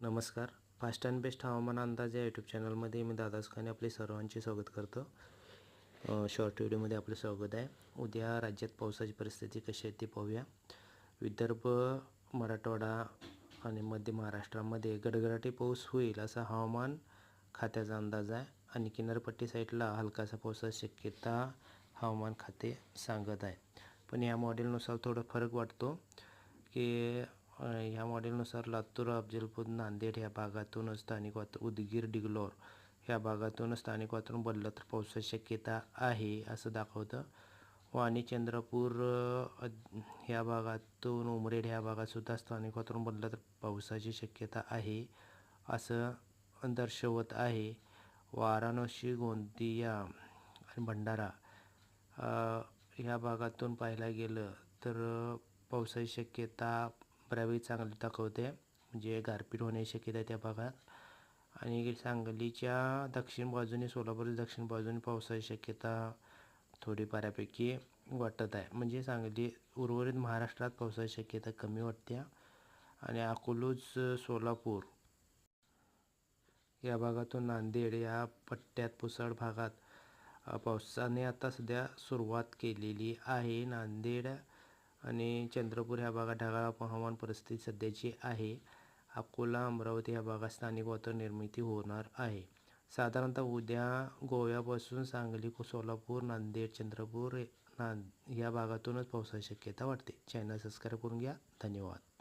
नमस्कार. Fast and best हवामान अंदाज या यूट्यूब चॅनलमध्ये मी दादासखाने आपले सर्वांचे स्वागत करतो. शॉर्ट व्हिडिओमध्ये आपलं स्वागत आहे. उद्या राज्यात पावसाची परिस्थिती कशी आहे ती पाहूया. विदर्भ मराठवाडा आणि मध्य महाराष्ट्रामध्ये गडगडाटी पाऊस होईल असा हवामान खात्याचा अंदाज आहे. आणि किनारपट्टी साईडला हलकासा पावसाची शक्यता हवामान खाते सांगत आहे. पण या मॉडेलनुसार थोडं फरक वाटतो की ह्या मॉडेलनुसार लातूर अफजलपूर नांदेड ह्या भागातून स्थानिक वातावरण उदगीर डिगलोर ह्या भागातून स्थानिक वातावरण बदललं तर पावसाची शक्यता आहे असं दाखवतं. व आणि चंद्रपूर ह्या भागातून उमरेड ह्या भागातसुद्धा स्थानिक वातावरण बदललं तर पावसाची शक्यता आहे असं दर्शवत आहे. वाराणसी गोंदिया आणि भंडारा ह्या भागातून पाहायला गेलं तर पावसाची शक्यता बऱ्यापैकी चांगली दाखवते. म्हणजे गारपीट होण्याची शक्यता आहे त्या भागात. आणि सांगलीच्या दक्षिण बाजूने सोलापूरच्या दक्षिण बाजूने पावसाची शक्यता थोडी बऱ्यापैकी वाटत आहे. म्हणजे सांगली उर्वरित महाराष्ट्रात पावसाची शक्यता कमी वाटते. आणि अकोलूज सोलापूर या भागातून नांदेड या पट्ट्यात पुसळ भागात पावसाने आता सध्या सुरुवात केलेली आहे. नांदेड आणि चंद्रपूर ह्या भागात ढगाळ हवामान परिस्थिती सध्याची आहे. अकोला अमरावती ह्या भागात स्थानिक वातावरण निर्मिती होणार आहे. साधारणतः उद्या गोव्यापासून सांगली सोलापूर नांदेड चंद्रपूर नां या भागातूनच पावसाची शक्यता वाटते चॅनल सबस्क्राईब करून घ्या. धन्यवाद.